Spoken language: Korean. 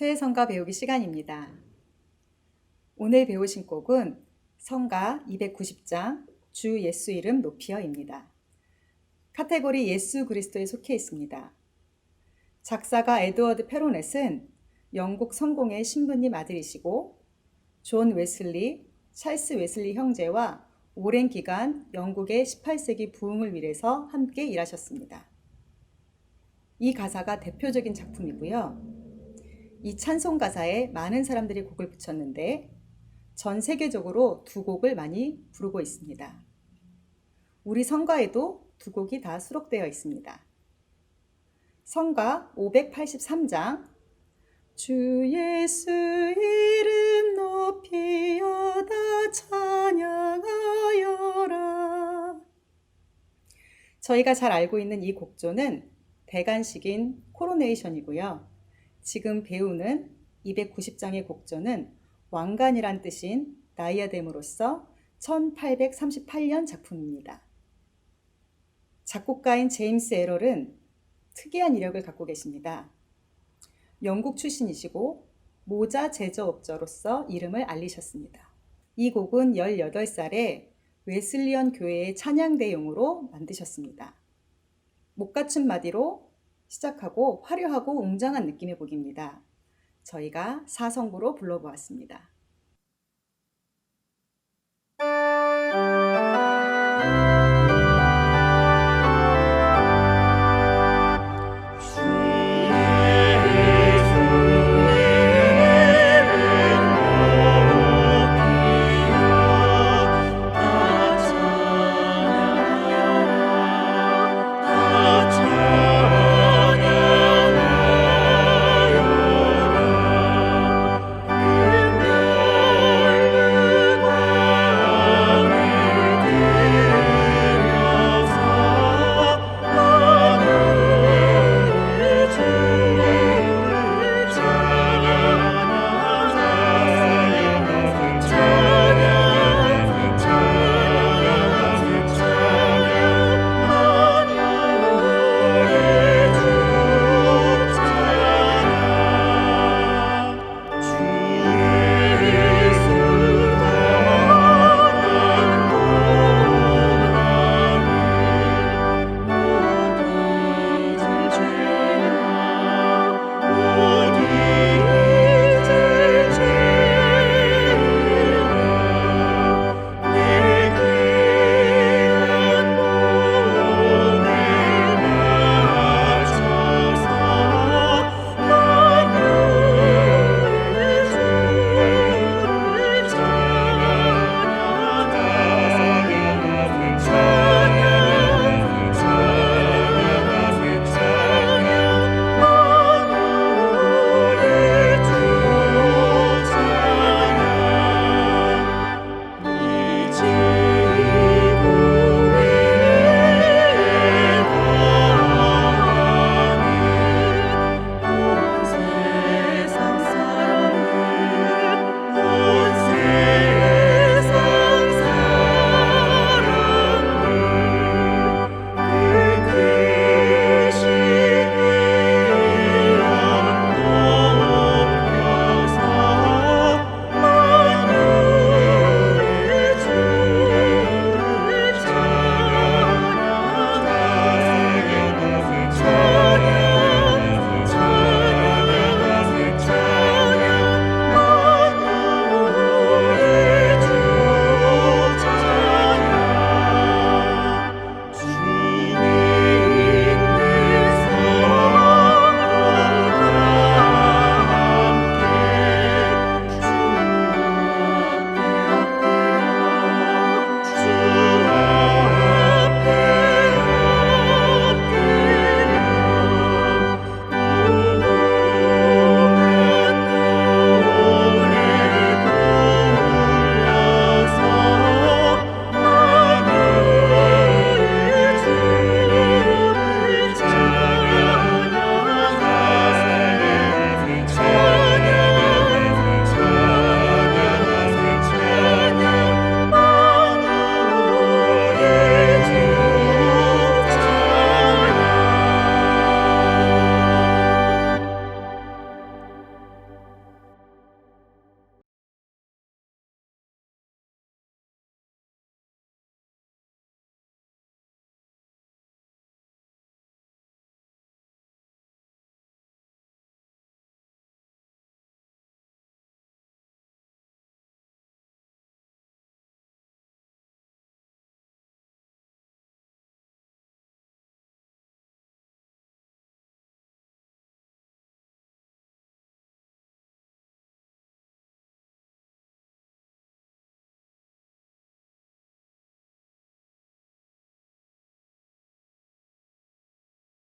새 성가 배우기 시간입니다. 오늘 배우신 곡은 성가 290장 주 예수 이름 높이어입니다. 카테고리 예수 그리스도에 속해 있습니다. 작사가 에드워드 페로넷은 영국 성공의 신부님 아들이시고 존 웨슬리, 찰스 웨슬리 형제와 오랜 기간 영국의 18세기 부흥을 위해서 함께 일하셨습니다. 이 가사가 대표적인 작품이고요. 이 찬송 가사에 많은 사람들이 곡을 붙였는데 전 세계적으로 두 곡을 많이 부르고 있습니다. 우리 성가에도 두 곡이 다 수록되어 있습니다. 성가 583장 주 예수 이름 높이어다 찬양하여라 저희가 잘 알고 있는 이 곡조는 대간식인 코로네이션이고요. 지금 배우는 290장의 곡조는 왕관이란 뜻인 나이아뎀으로서 1838년 작품입니다. 작곡가인 제임스 에럴은 특이한 이력을 갖고 계십니다. 영국 출신이시고 모자 제조업자로서 이름을 알리셨습니다. 이 곡은 18살에 웨슬리언 교회의 찬양대용으로 만드셨습니다. 목갖춘 마디로 시작하고 화려하고 웅장한 느낌의 곡입니다. 저희가 사성부로 불러보았습니다.